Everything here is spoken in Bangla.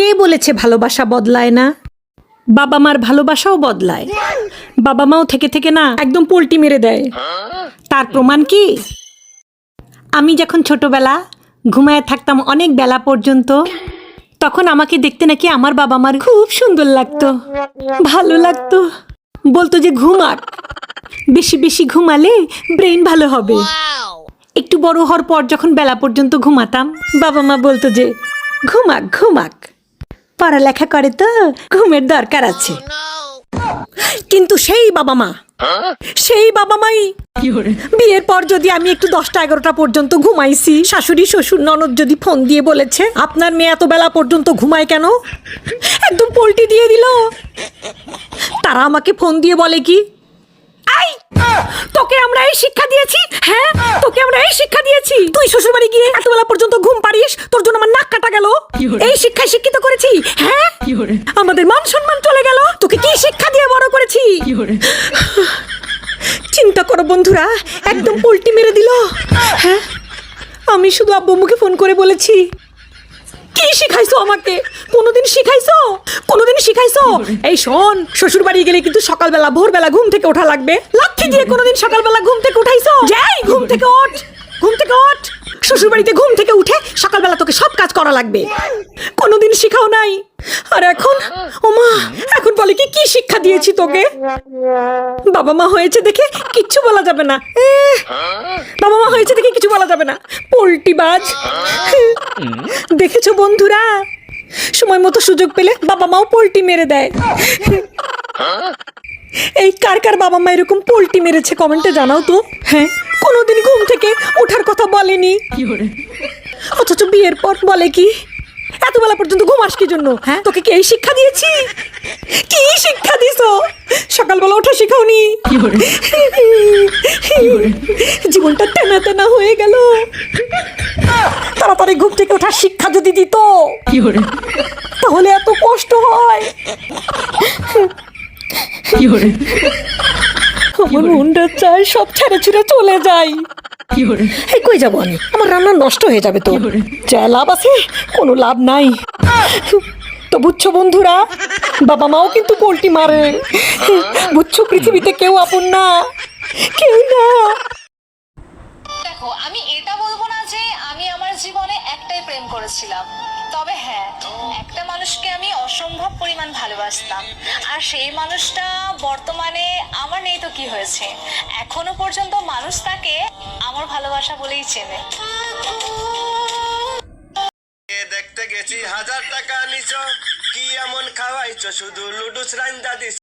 কে বলেছে ভালোবাসা বদলায় না? বাবা মার ভালোবাসাও বদলায়। বাবা মাও থেকে থেকে না একদম পোল্টি মেরে দেয়। তার প্রমাণ কি? আমি যখন ছোটবেলা ঘুমায় থাকতাম অনেক বেলা পর্যন্ত, তখন আমাকে দেখতে নাকি আমার বাবা মার খুব সুন্দর লাগতো, ভালো লাগতো। বলতো যে ঘুমাক বেশি বেশি ঘুমালে ব্রেন ভালো হবে। একটু বড় হওয়ার পর যখন বেলা পর্যন্ত ঘুমাতাম, বাবা মা বলতো যে, ঘুমাক ঘুমাক। পড়ালেখা করে তো ঘুমের দরকার আছে। কিন্তু সেই বাবা মা, সেই বাবা মাই বিয়ের পর যদি আমি একটু দশটা এগারোটা পর্যন্ত ঘুমাইছি, শাশুড়ি, শ্বশুর, ননদ যদি ফোন দিয়ে বলেছে, আপনার মেয়ে এত বেলা পর্যন্ত ঘুমায় কেন? একদম পোল্টি দিয়ে দিল। তারা আমাকে ফোন দিয়ে বলে কি, আই, তোকে আমরা এই শিক্ষা দিয়েছি হ্যাঁ তোকে আমরা এই শিক্ষা দিয়েছি। তুই শ্বশুর বাড়ি গিয়ে এত বেলা পর্যন্ত ঘুম পারিস তোর জন্য আমার নাক কাটা গেল এই শিক্ষায় শিক্ষিত করেছি হ্যাঁ? আমাদের মান সম্মান চলে গেল তোকে কি শিক্ষা দিয়ে বড় করেছি? চিন্তা করো বন্ধুরা একদম পোল্টি মেরে দিল হ্যাঁ? আমি শুধু আব্বু মুখে ফোন করে বলেছি কি শিখাইছো আমাকে? কোনোদিন শিখাইছো? কোনোদিন শিখাইছো? এই শোন শ্বশুর বাড়ি গেলে কিন্তু সকালবেলা ভোরবেলা ঘুম থেকে ওঠা লাগবে। লাথি দিয়ে কোনোদিন সকালবেলা ঘুম থেকে উঠাইছো? যাই ঘুম থেকে ওঠ ঘুম থেকে ওঠ। শ্বশুর বাড়িতে ঘুম থেকে উঠে সকালবেলা তোকে সব কাজ করা লাগবে। কোনোদিন শিখাও নাই। আর এখন? ওমা এখন বলে কি কি শিক্ষা দিয়েছি তোকে? বাবা মা হয়েছে দেখে কিচ্ছু বলা যাবে না। বাবা মা হয়েছে দেখে কিছু বলা যাবে না। পোল্টি বাজ দেখেছ বন্ধুরা? সময় মতো সুযোগ পেলে বাবা মাও পোল্টি মেরে দেয়। এই কার কার বাবা মা এরকম পোল্টি মেরেছে কমেন্টে জানাও তো। হ্যাঁ কোনোদিন ঘুম থেকে ওঠার অথচ বিয়ের পর বলে কি? এত বেলা পর্যন্ত ঘুমাস কি জন্য? হ্যাঁ? তোকে কি এই শিক্ষা দিয়েছি? কি শিক্ষা দিছো? সকালবেলা ওঠা শিখাওনি। জীবনটা তেনা তেনা হয়ে গেল। তাড়াতাড়ি ঘুম থেকে ওঠার শিক্ষা যদি দিত তাহলে এত কষ্ট হয়। আমার মনটা চায় সব ছেড়ে ছুড়ে চলে যাই। এই কই যাব? আমি আমার রান্না নষ্ট হয়ে যাবে তো। যা লাভ আছে কোনো লাভ নাই। তো বুঝছ বন্ধুরা বাবা মাও কিন্তু পোল্টি মারে। বুঝছ পৃথিবীতে কেউ আপন না। কেউ না। দেখো আমি এটা বলব না যে আমি আমার জীবনে একটাই প্রেম করেছিলাম। তবে হ্যাঁ একটা মানুষকে আমি অসম্ভব পরিমাণ ভালোবাসতাম। আর সেই মানুষটা বর্তমানে আমার নেই তো কি হয়েছে? এখনও পর্যন্ত মানুষ তাকে আমার ভালোবাসা বলেই চেনে। দেখতে গেছি হাজার টাকা নিছ, কি এমন খাওয়াইছো? শুধু লুডুস রাইন্দা দিছ।